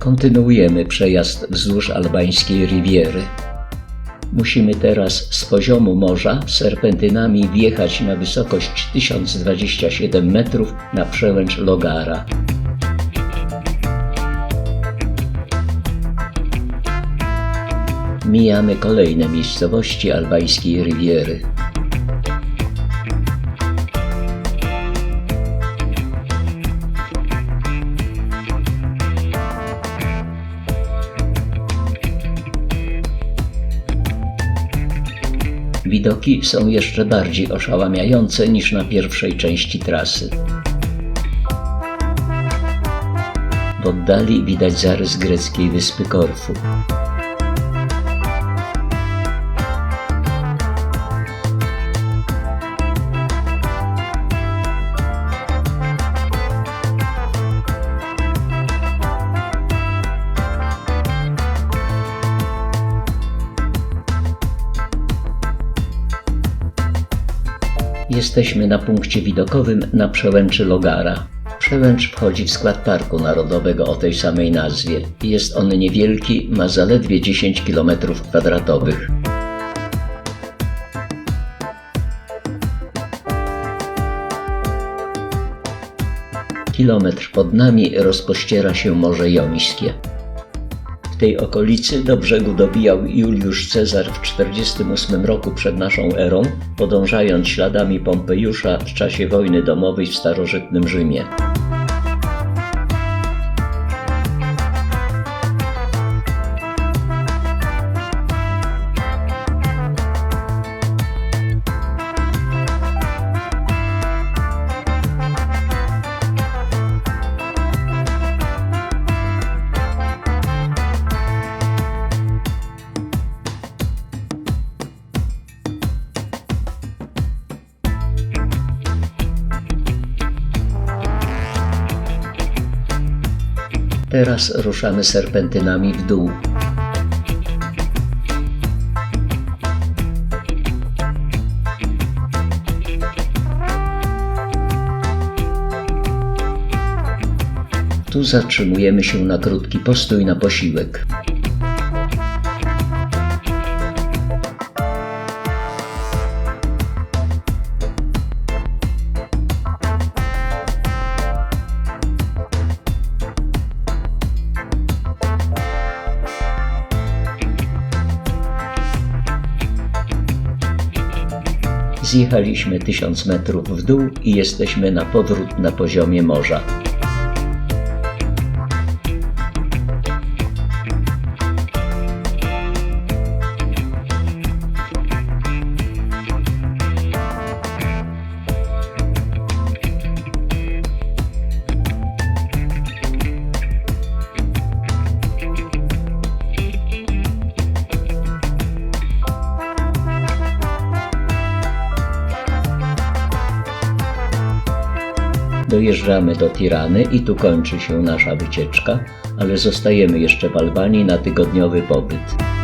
Kontynuujemy przejazd wzdłuż albańskiej Riviery. Musimy teraz z poziomu morza serpentynami wjechać na wysokość 1027 metrów na przełęcz Logara. Mijamy kolejne miejscowości albańskiej Riviery. Widoki są jeszcze bardziej oszałamiające niż na pierwszej części trasy. W oddali widać zarys greckiej wyspy Korfu. Jesteśmy na punkcie widokowym na przełęczy Logara. Przełęcz wchodzi w skład Parku Narodowego o tej samej nazwie. Jest on niewielki, ma zaledwie 10 km2. Kilometr pod nami rozpościera się Morze Jońskie. Tej okolicy do brzegu dobijał Juliusz Cezar w 48 roku przed naszą erą, podążając śladami Pompejusza w czasie wojny domowej w starożytnym Rzymie. Teraz ruszamy serpentynami w dół. Tu zatrzymujemy się na krótki postój na posiłek. Zjechaliśmy 1000 metrów w dół i jesteśmy na powrót na poziomie morza. Dojeżdżamy do Tirany i tu kończy się nasza wycieczka, ale zostajemy jeszcze w Albanii na tygodniowy pobyt.